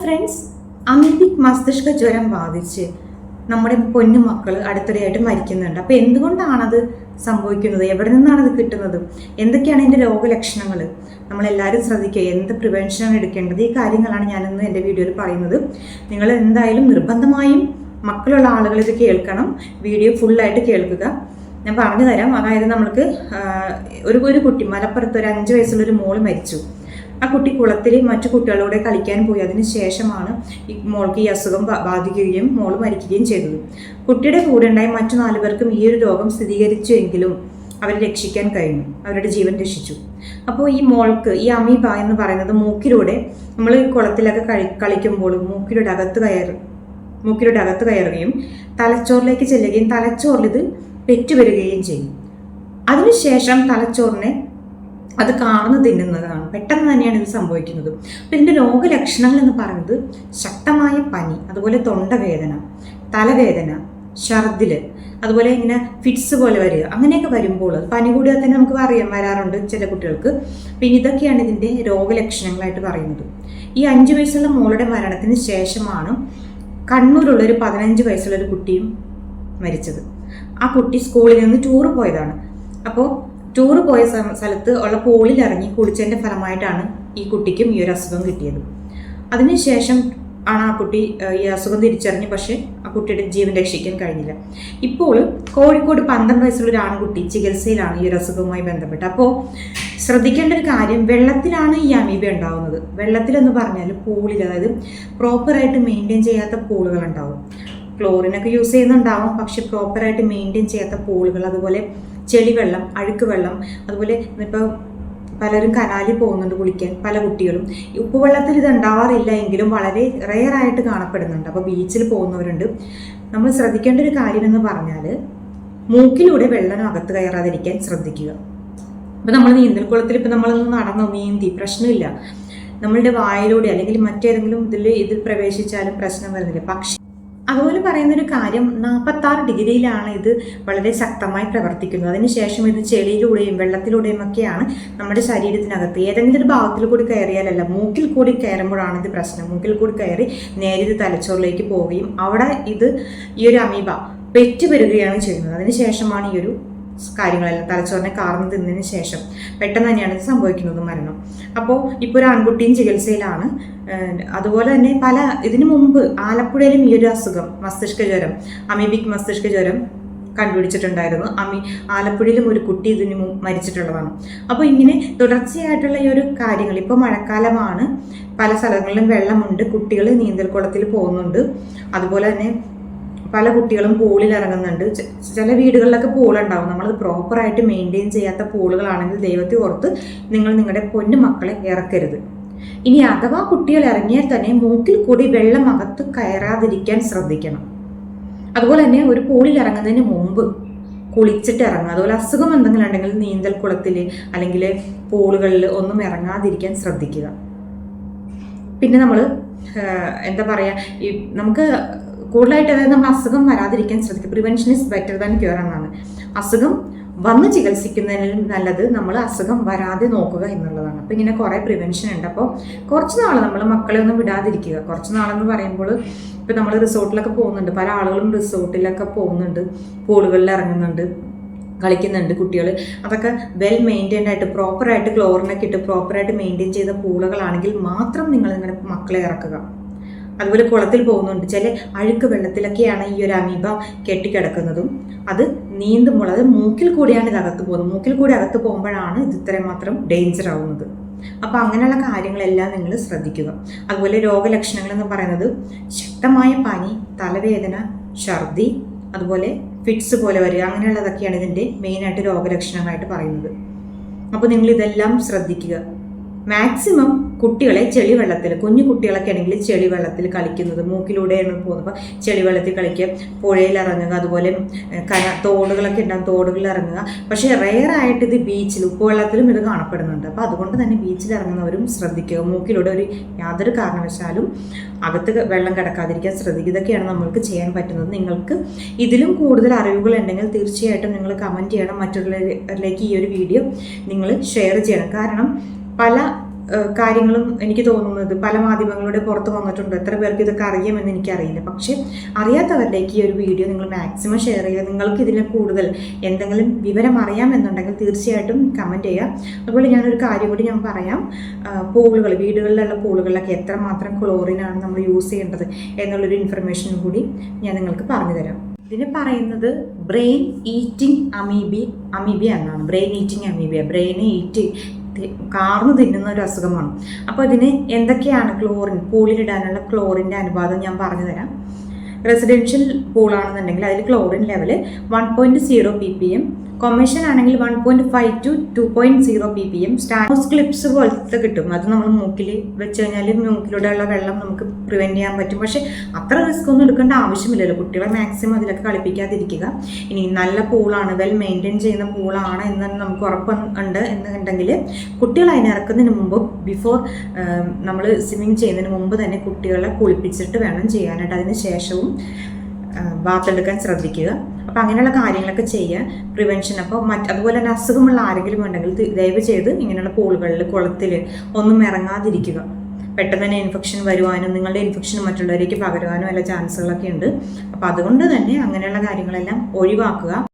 Friends amoebic മസ്തിഷ്ക ജ്വരം ബാധിച്ച് നമ്മുടെ പൊന്നു മക്കൾ അടുത്തിടെയായിട്ട് മരിക്കുന്നുണ്ട്. അപ്പോൾ എന്തുകൊണ്ടാണത് സംഭവിക്കുന്നത്? എവിടെ നിന്നാണ് അത് കിട്ടുന്നത്? എന്തൊക്കെയാണ് എന്റെ രോഗലക്ഷണങ്ങൾ നമ്മളെല്ലാവരും ശ്രദ്ധിക്കുക. എന്ത് പ്രിവെൻഷനാണ് എടുക്കേണ്ടത്? ഈ കാര്യങ്ങളാണ് ഞാനിന്ന് എന്റെ വീഡിയോയിൽ പറയുന്നത്. നിങ്ങൾ എന്തായാലും നിർബന്ധമായും മക്കളുള്ള ആളുകൾ ഇത് കേൾക്കണം. വീഡിയോ ഫുള്ളായിട്ട് കേൾക്കുക. ഞാൻ പറഞ്ഞു തരാം. അതായത് നമ്മൾക്ക് ഒരു ഒരു കുട്ടി മലപ്പുറത്ത് ഒരു അഞ്ച് വയസ്സുള്ള ഒരു മോൾ മരിച്ചു. ആ കുട്ടി കുളത്തിൽ മറ്റു കുട്ടികളോടെ കളിക്കാൻ പോയി. അതിന് ശേഷമാണ് ഈ മോൾക്ക് ഈ അസുഖം ബാധിക്കുകയും മോൾ മരിക്കുകയും ചെയ്തത്. കുട്ടിയുടെ കൂടെ ഉണ്ടായ മറ്റു നാലു പേർക്കും ഈ ഒരു രോഗം സ്ഥിരീകരിച്ചുവെങ്കിലും അവരെ രക്ഷിക്കാൻ കഴിഞ്ഞു. അവരുടെ ജീവൻ രക്ഷിച്ചു. അപ്പോൾ ഈ മോൾക്ക് ഈ അമീബ എന്ന് പറയുന്നത് മൂക്കിലൂടെ നമ്മൾ കുളത്തിലൊക്കെ കളി കളിക്കുമ്പോൾ മൂക്കിലൂടെ അകത്ത് കയറി മൂക്കിലൂടെ അകത്ത് കയറുകയും തലച്ചോറിലേക്ക് ചെല്ലുകയും തലച്ചോറിൽ ഇത് പെറ്റുവരികയും ചെയ്യും. അതിനുശേഷം തലച്ചോറിനെ അത് കാണുന്ന തിന്നുന്നതാണ്. പെട്ടെന്ന് തന്നെയാണ് ഇത് സംഭവിക്കുന്നത്. അപ്പം ഇതിന്റെ രോഗലക്ഷണങ്ങൾ എന്ന് പറയുന്നത് ശക്തമായ പനി അതുപോലെ തൊണ്ടവേദന തലവേദന ഛർദിൽ അതുപോലെ ഇങ്ങനെ ഫിറ്റ്സ് പോലെ വരിക അങ്ങനെയൊക്കെ വരുമ്പോൾ പനി കൂടിയാൽ തന്നെ നമുക്ക് അറിയാൻ വരാറുണ്ട് ചില കുട്ടികൾക്ക്. പിന്നെ ഇതൊക്കെയാണ് ഇതിന്റെ രോഗലക്ഷണങ്ങളായിട്ട് പറയുന്നത്. ഈ അഞ്ച് വയസ്സുള്ള മോളുടെ മരണത്തിന് ശേഷമാണ് കണ്ണൂരുള്ള ഒരു പതിനഞ്ച് വയസ്സുള്ള ഒരു കുട്ടിയും മരിച്ചത്. ആ കുട്ടി സ്കൂളിൽ നിന്ന് ടൂർ പോയതാണ്. അപ്പോൾ ടൂർ പോയ സ്ഥ- സ്ഥലത്ത് ഉള്ള പൂളിൽ ഇറങ്ങി കുളിച്ചതിന്റെ ഫലമായിട്ടാണ് ഈ കുട്ടിക്കും ഈ ഒരു അസുഖം കിട്ടിയത്. അതിനുശേഷം ആണ് ആ കുട്ടി ഈ അസുഖം തിരിച്ചറിഞ്ഞ് പക്ഷേ ആ കുട്ടിയുടെ ജീവൻ രക്ഷിക്കാൻ കഴിഞ്ഞില്ല. ഇപ്പോൾ കോഴിക്കോട് പന്ത്രണ്ട് വയസ്സുള്ള ഒരു ആൺകുട്ടി ചികിത്സയിലാണ് ഈ ഒരു അസുഖവുമായി ബന്ധപ്പെട്ട്. അപ്പോൾ ശ്രദ്ധിക്കേണ്ട ഒരു കാര്യം വെള്ളത്തിലാണ് ഈ അമീബ ഉണ്ടാവുന്നത്. വെള്ളത്തിലെന്ന് പറഞ്ഞാൽ പൂളിൽ അതായത് പ്രോപ്പറായിട്ട് മെയിന്റെയിൻ ചെയ്യാത്ത പൂളുകൾ ഉണ്ടാവും. ക്ലോറിനൊക്കെ യൂസ് ചെയ്യുന്നുണ്ടാവും. പക്ഷെ പ്രോപ്പറായിട്ട് മെയിന്റെയിൻ ചെയ്യാത്ത പൂളുകൾ അതുപോലെ ചെളിവെള്ളം അഴുക്ക് വെള്ളം അതുപോലെ ഇപ്പോൾ പലരും കനാലിൽ പോകുന്നുണ്ട് കുളിക്കാൻ പല കുട്ടികളും. ഉപ്പുവെള്ളത്തിൽ ഇത് ഉണ്ടാവാറില്ല എങ്കിലും വളരെ റെയർ ആയിട്ട് കാണപ്പെടുന്നുണ്ട്. അപ്പോൾ ബീച്ചിൽ പോകുന്നവരുണ്ട്. നമ്മൾ ശ്രദ്ധിക്കേണ്ട ഒരു കാര്യം എന്ന് പറഞ്ഞാൽ മൂക്കിലൂടെ വെള്ളം അകത്ത് കയറാതിരിക്കാൻ ശ്രദ്ധിക്കുക. ഇപ്പം നമ്മൾ നീന്തൽക്കുളത്തിൽ ഇപ്പം നമ്മളൊന്ന് നടന്നു നീന്തി പ്രശ്നമില്ല. നമ്മളുടെ വായിലൂടെ അല്ലെങ്കിൽ മറ്റേതെങ്കിലും ഇതിൽ ഇതിൽ പ്രവേശിച്ചാലും പ്രശ്നം വരുന്നില്ല. പക്ഷെ അതുപോലെ പറയുന്നൊരു കാര്യം നാൽപ്പത്താറ് ഡിഗ്രിയിലാണ് ഇത് വളരെ ശക്തമായി പ്രവർത്തിക്കുന്നത്. അതിനുശേഷം ഇത് ചെളിയിലൂടെയും വെള്ളത്തിലൂടെയും ഒക്കെയാണ് നമ്മുടെ ശരീരത്തിനകത്ത് ഏതെങ്കിലും ഒരു ഭാഗത്തിൽ കൂടി കയറിയാലല്ല മൂക്കിൽ കൂടി കയറുമ്പോഴാണ് ഇത് പ്രശ്നം. മൂക്കിൽ കൂടി കയറി നേരെ ഇത് തലച്ചോറിലേക്ക് പോവുകയും അവിടെ ഇത് ഈ ഒരു അമീബ പെറ്റ് വരികയാണ് ചെയ്യുന്നത്. അതിനുശേഷമാണ് ഈ ഒരു കാര്യങ്ങളെല്ലാം തലച്ചോറിനെ കാർന്ന് തിന്നതിന് ശേഷം പെട്ടെന്ന് തന്നെയാണ് ഇത് സംഭവിക്കുന്നത് മരണം. അപ്പോൾ ഇപ്പോൾ ഒരു ആൺകുട്ടിയും ചികിത്സയിലാണ്. അതുപോലെ തന്നെ പല ഇതിനു മുമ്പ് ആലപ്പുഴയിലും ഈ ഒരു അസുഖം മസ്തിഷ്ക ജ്വരം അമീബിക് മസ്തിഷ്ക ജ്വരം കണ്ടുപിടിച്ചിട്ടുണ്ടായിരുന്നു. അമി ആലപ്പുഴയിലും ഒരു കുട്ടി ഇതിന് മരിച്ചിട്ടുള്ളതാണ്. അപ്പോൾ ഇങ്ങനെ തുടർച്ചയായിട്ടുള്ള ഈ ഒരു കാര്യങ്ങൾ ഇപ്പോൾ മഴക്കാലമാണ്. പല സ്ഥലങ്ങളിലും വെള്ളമുണ്ട് കുട്ടികൾ നീന്തൽക്കുളത്തിൽ പോകുന്നുണ്ട്. അതുപോലെ തന്നെ പല കുട്ടികളും പൂളിൽ ഇറങ്ങുന്നുണ്ട്. ചില വീടുകളിലൊക്കെ പൂളുണ്ടാവും നമ്മളത് പ്രോപ്പറായിട്ട് മെയിന്റെയിൻ ചെയ്യാത്ത പൂളുകളാണെങ്കിൽ ദൈവത്തെ ഓർത്ത് നിങ്ങൾ നിങ്ങളുടെ പൊന്നു മക്കളെ ഇറക്കരുത്. ഇനി അഥവാ കുട്ടികൾ ഇറങ്ങിയാൽ തന്നെ മൂക്കിൽ കൂടി വെള്ളം അകത്ത് കയറാതിരിക്കാൻ ശ്രദ്ധിക്കണം. അതുപോലെ തന്നെ ഒരു പൂളിൽ ഇറങ്ങുന്നതിന് മുമ്പ് കുളിച്ചിട്ട് ഇറങ്ങുക. അതുപോലെ അസുഖം എന്തെങ്കിലും ഉണ്ടെങ്കിൽ നീന്തൽ കുളത്തിൽ അല്ലെങ്കിൽ പൂളുകളിൽ ഒന്നും ഇറങ്ങാതിരിക്കാൻ ശ്രദ്ധിക്കുക. പിന്നെ നമ്മൾ എന്താ പറയുക ഈ നമുക്ക് കൂടുതലായിട്ട് അതായത് നമ്മൾ അസുഖം വരാതിരിക്കാൻ ശ്രദ്ധിക്കുക. Prevention is better than cure എന്നാണ്. അസുഖം വന്ന് ചികിത്സിക്കുന്നതിനും നല്ലത് നമ്മൾ അസുഖം വരാതെ നോക്കുക എന്നുള്ളതാണ്. അപ്പോൾ ഇങ്ങനെ കുറേ പ്രിവെൻഷൻ ഉണ്ട്. അപ്പോൾ കുറച്ച് നാൾ നമ്മൾ മക്കളെ ഒന്നും വിടാതിരിക്കുക. കുറച്ച് നാളെന്ന് പറയുമ്പോൾ ഇപ്പോൾ നമ്മൾ റിസോർട്ടിലൊക്കെ പോകുന്നുണ്ട്. പല ആളുകളും റിസോർട്ടിലൊക്കെ പോകുന്നുണ്ട്. പൂളുകളിൽ ഇറങ്ങുന്നുണ്ട്. കളിക്കുന്നുണ്ട് കുട്ടികൾ അതൊക്കെ വെൽ മെയിന്റൈൻഡ് ആയിട്ട് പ്രോപ്പറായിട്ട് ക്ലോറിനൊക്കെ ഇട്ട് പ്രോപ്പറായിട്ട് മെയിന്റെയിൻ ചെയ്ത പൂളുകളാണെങ്കിൽ മാത്രം നിങ്ങൾ നിങ്ങളുടെ മക്കളെ ഇറക്കുക. അതുപോലെ കുളത്തിൽ പോകുന്നുണ്ട്. ചില അഴുക്ക് വെള്ളത്തിലൊക്കെയാണ് ഈ ഒരു അമീബ കെട്ടിക്കിടക്കുന്നതും. അത് നീന്തുമ്പോൾ അത് മൂക്കിൽ കൂടിയാണ് ഇത് അകത്ത് പോകുന്നത്. മൂക്കിൽ കൂടി അകത്ത് പോകുമ്പോഴാണ് ഇത് ഇത്രയും മാത്രം ഡേഞ്ചർ ആവുന്നത്. അപ്പോൾ അങ്ങനെയുള്ള കാര്യങ്ങളെല്ലാം നിങ്ങൾ ശ്രദ്ധിക്കുക. അതുപോലെ രോഗലക്ഷണങ്ങൾ എന്ന് പറയുന്നത് ശക്തമായ പനി തലവേദന ഛർദി അതുപോലെ ഫിറ്റ്സ് പോലെ വരിക അങ്ങനെയുള്ളതൊക്കെയാണ് ഇതിന്റെ മെയിനായിട്ട് രോഗലക്ഷണങ്ങളായിട്ട് പറയുന്നത്. അപ്പോൾ നിങ്ങൾ ഇതെല്ലാം ശ്രദ്ധിക്കുക. മാക്സിമം കുട്ടികളെ ചെളിവെള്ളത്തിൽ കുഞ്ഞു കുട്ടികളൊക്കെ ആണെങ്കിൽ ചെളിവെള്ളത്തിൽ കളിക്കുന്നത് മൂക്കിലൂടെയാണ് പോകുന്നത്. ചെളിവെള്ളത്തിൽ കളിക്കുക പുഴയിൽ ഇറങ്ങുക അതുപോലെ കര തോടുകളൊക്കെ ഉണ്ടാകും തോടുകളിൽ ഇറങ്ങുക. പക്ഷേ റെയർ ആയിട്ട് ഇത് ബീച്ചിൽ ഉപ്പുവെള്ളത്തിലും ഇത് കാണപ്പെടുന്നുണ്ട്. അപ്പോൾ അതുകൊണ്ട് തന്നെ ബീച്ചിൽ ഇറങ്ങുന്നവരും ശ്രദ്ധിക്കുക. മൂക്കിലൂടെ ഒരു യാതൊരു കാരണവശാലും അകത്ത് വെള്ളം കിടക്കാതിരിക്കാൻ ശ്രദ്ധിക്കുക. ഇതൊക്കെയാണ് നമ്മൾക്ക് ചെയ്യാൻ പറ്റുന്നത്. നിങ്ങൾക്ക് ഇതിലും കൂടുതൽ അറിവുകൾ ഉണ്ടെങ്കിൽ തീർച്ചയായിട്ടും നിങ്ങൾ കമന്റ് ചെയ്യണം. മറ്റുള്ളവരിലേക്ക് ഈ ഒരു വീഡിയോ നിങ്ങൾ ഷെയർ ചെയ്യണം. കാരണം പല കാര്യങ്ങളും എനിക്ക് തോന്നുന്നത് പല മാധ്യമങ്ങളുടെ പുറത്ത് വന്നിട്ടുണ്ട്. എത്ര പേർക്ക് ഇതൊക്കെ അറിയാമെന്ന് എനിക്കറിയില്ല. പക്ഷേ അറിയാത്തവരിലേക്ക് ഈ ഒരു വീഡിയോ നിങ്ങൾ മാക്സിമം ഷെയർ ചെയ്യുക. നിങ്ങൾക്ക് ഇതിനെ കൂടുതൽ എന്തെങ്കിലും വിവരം അറിയാമെന്നുണ്ടെങ്കിൽ തീർച്ചയായിട്ടും കമന്റ് ചെയ്യുക. അതുപോലെ ഞാനൊരു കാര്യം കൂടി ഞാൻ പറയാം. പൂളുകൾ വീടുകളിലുള്ള പൂളുകളിലൊക്കെ എത്രമാത്രം ക്ലോറിനാണ് നമ്മൾ യൂസ് ചെയ്യേണ്ടത് എന്നുള്ളൊരു ഇൻഫർമേഷനും കൂടി ഞാൻ നിങ്ങൾക്ക് പറഞ്ഞു തരാം. ഇതിന് പറയുന്നത് ബ്രെയിൻ ഈറ്റിംഗ് അമീബി അമീബിയ എന്നാണ്. Brain eating amoeba brain eat കാർന്നു തിന്നുന്ന ഒരു അസുഖമാണ്. അപ്പോൾ ഇതിന് എന്തൊക്കെയാണ് ക്ലോറിൻ? പൂളിലിടാനുള്ള ക്ലോറിന്റെ അനുപാതം ഞാൻ പറഞ്ഞു തരാം റെസിഡൻഷ്യൽ പൂളാണെന്നുണ്ടെങ്കിൽ അതിൽ chlorine level one point zero P P M കൊമേഷൻ ആണെങ്കിൽ one point five to two point zero P P M സ്റ്റാനോസ് ക്ലിപ്സ് പോലത്തെ കിട്ടും. അത് നമ്മൾ മൂക്കിൽ വെച്ച് കഴിഞ്ഞാൽ മൂക്കിലൂടെയുള്ള വെള്ളം നമുക്ക് പ്രിവെന്റ് ചെയ്യാൻ പറ്റും. പക്ഷേ അത്ര റിസ്ക് ഒന്നും എടുക്കേണ്ട ആവശ്യമില്ലല്ലോ. കുട്ടികളെ മാക്സിമം അതിലൊക്കെ കളിപ്പിക്കാതിരിക്കുക. ഇനി നല്ല പൂളാണ് വെൽ മെയിന്റെയിൻ ചെയ്യുന്ന പൂളാണ് എന്ന് നമുക്ക് ഉറപ്പ് ഉണ്ട് എന്നുണ്ടെങ്കിൽ കുട്ടികൾ അതിനിറക്കുന്നതിന് മുമ്പ് ബിഫോർ നമ്മൾ സ്വിമ്മിങ് ചെയ്യുന്നതിന് മുമ്പ് തന്നെ കുട്ടികളെ കുളിപ്പിച്ചിട്ട് വേണം ചെയ്യാനായിട്ട്. അതിന് ശേഷവും വാർത്തെടുക്കാൻ ശ്രദ്ധിക്കുക. അപ്പോൾ അങ്ങനെയുള്ള കാര്യങ്ങളൊക്കെ ചെയ്യുക. പ്രിവെൻഷൻ അപ്പോൾ മറ്റ് അതുപോലെ തന്നെ അസുഖമുള്ള ആരെങ്കിലും ഉണ്ടെങ്കിൽ ദയവ് ചെയ്ത് ഇങ്ങനെയുള്ള പൂളുകളിൽ കുളത്തിൽ ഒന്നും ഇറങ്ങാതിരിക്കുക. പെട്ടെന്ന് തന്നെ ഇൻഫെക്ഷൻ വരുവാനും നിങ്ങളുടെ ഇൻഫെക്ഷൻ മറ്റുള്ളവരേക്ക് പകരുവാനും എല്ലാ ചാൻസുകളൊക്കെ ഉണ്ട്. അപ്പോൾ അതുകൊണ്ട് തന്നെ അങ്ങനെയുള്ള കാര്യങ്ങളെല്ലാം ഒഴിവാക്കുക.